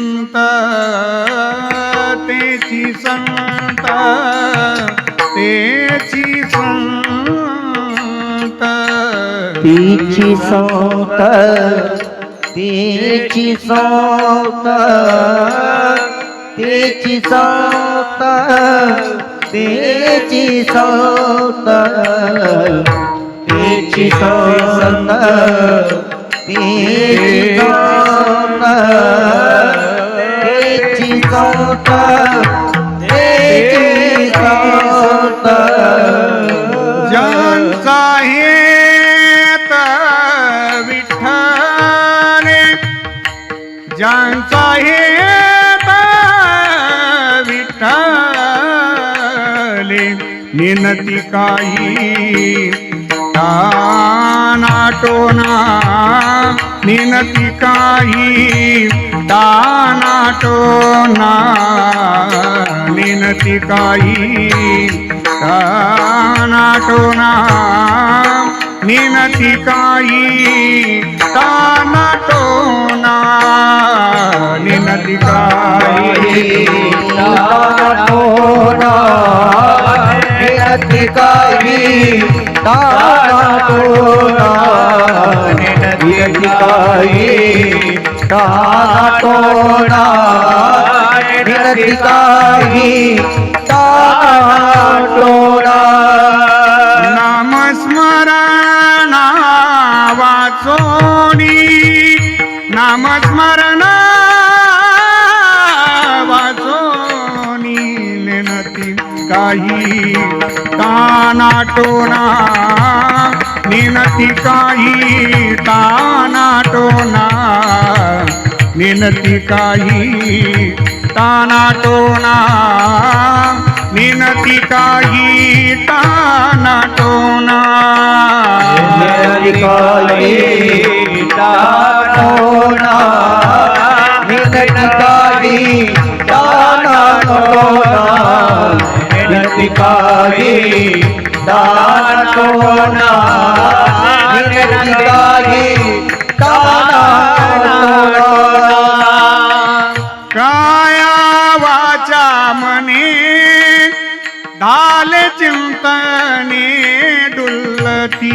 संत तेची संत तेची संत. तेची संत तेची संत तेची संत तेची संत. तेची संत तेची संत. विठ्ठले निनती काही टानाटोना निनती काही टानाटोना निनती काही टानाटोना निनती काही टानाटोना ನಿನದಿಕಾಯಿ ನೋಡ ನಿನದಿಕಾಯಿ ತಾನೋಡ ನಿನದಿಕಾಯಿ ತಾನೋಡ ನಿನದಿಕಾಯಿ ತಾನೋಡ नामस्मरण वाचोनी नेनती काही. तानाटोना निनती काही. तानाटोना निनती काही. तानाटोना ललिका गीता नटोना ललिका गीता नटोना ललिका गीता नटोना ललिका गीता नटोना ललिका गीता नटोना चिंतने डुल्लती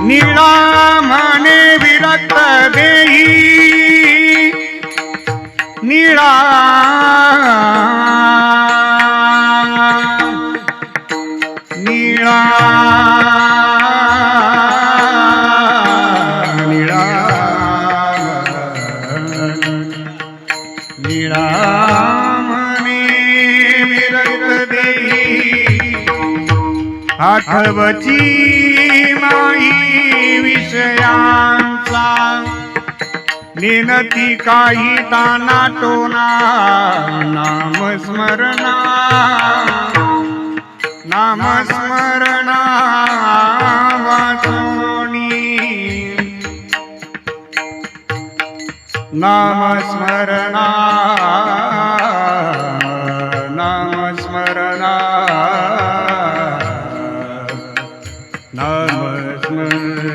निळा मने विरक्त देई. निळा. निळा. आठवची माई विषयांचा. नेनती काही ताना टोना नामस्मरणा. नामस्मरणा वाचोनी. नामस्मरणा नामस्मरणा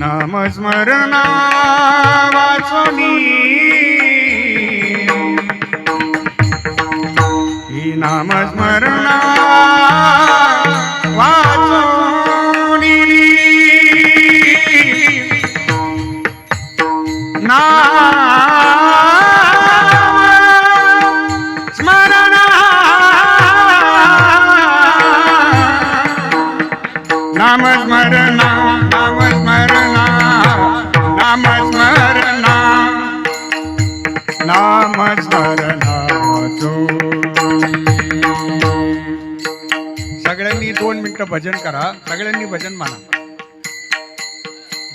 नामस्मरणा वाचोनी ही नामस्मरणा नामस्मरणा नामस्मरणा नामस्मरणा. सगळ्यांनी दोन मिनिटं भजन करा सगळ्यांनी भजन म्हणा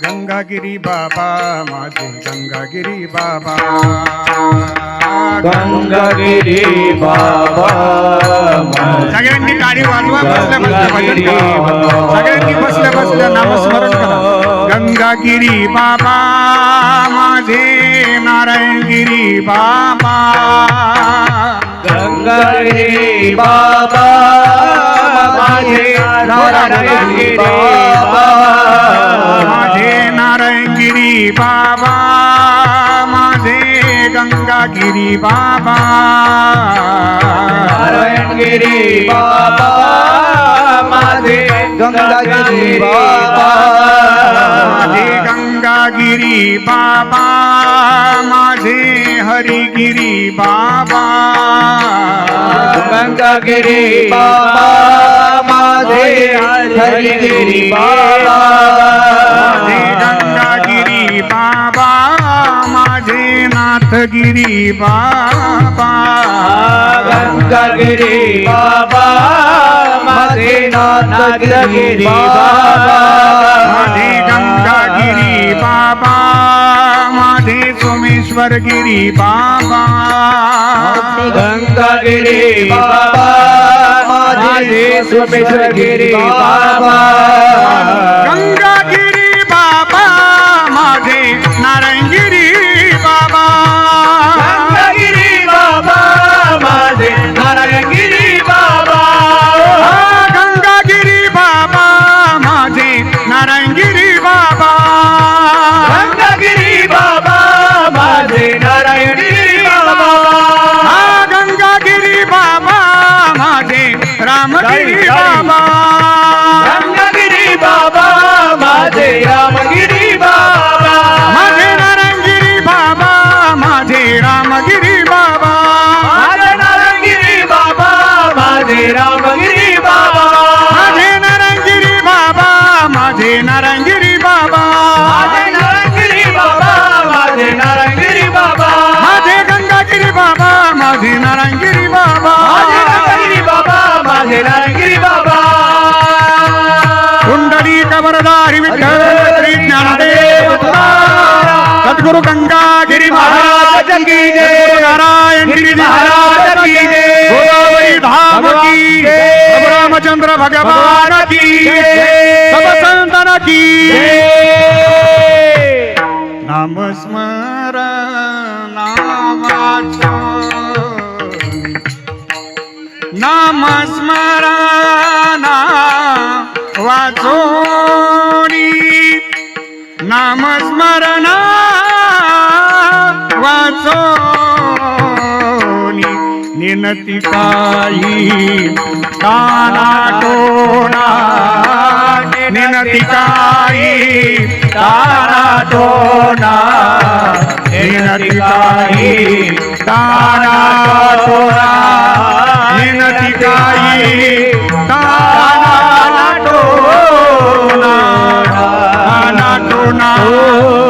गंगागिरी बाबा माझे गंगागिरी बाबा. गंगागिरी बाबा सगळ्यांनी टाळी वाजवा बसल्या बसल्या सगळ्यांनी बसल्या बसल्या नामस्मरण करा. गंगा गंगागिरी बाबा माझे नारायणगिरी बाबा. गंगागिरी बाबा माझे नारायणगिरी बाबा. नारायणगिरी बाबा माझे गंगागिरी बाबा। नारायणगिरी बाबा माझे गंगागिरी बाबा। माझे गंगागिरी बाबा माझे हरिगिरी बाबा। गंगागिरी बाबा माझे हरिगिरी बाबा। नाथगिरी बाबा गंगागिरी बाबा माझे नाथगिरी बाबा. माझे गंगागिरी बाबा माझे सोमेश्वरगिरी बाबा. गंगागिरी बाबा माझे सोमेश्वरगिरी बाबा. गंगागिरी नारायणगिरी बाबा। नारायणगिरी बाबा माझे नारायणगिरी बाबा. कुंडली कबरदारी विठ्ठल श्री ज्ञानदेव सद्गुरु गंगागिरी महाराज की जय। नारायण गिरी महाराज की जय। गोदावरी धाम की जय। रामचंद्र भगवान की जय। सब संतन की नाम नामाचं नाम स्मरणा वाचोनी। नाम स्मरणा निनती काही काना टोना निनती काही काना टोना निनती काही काना করুণা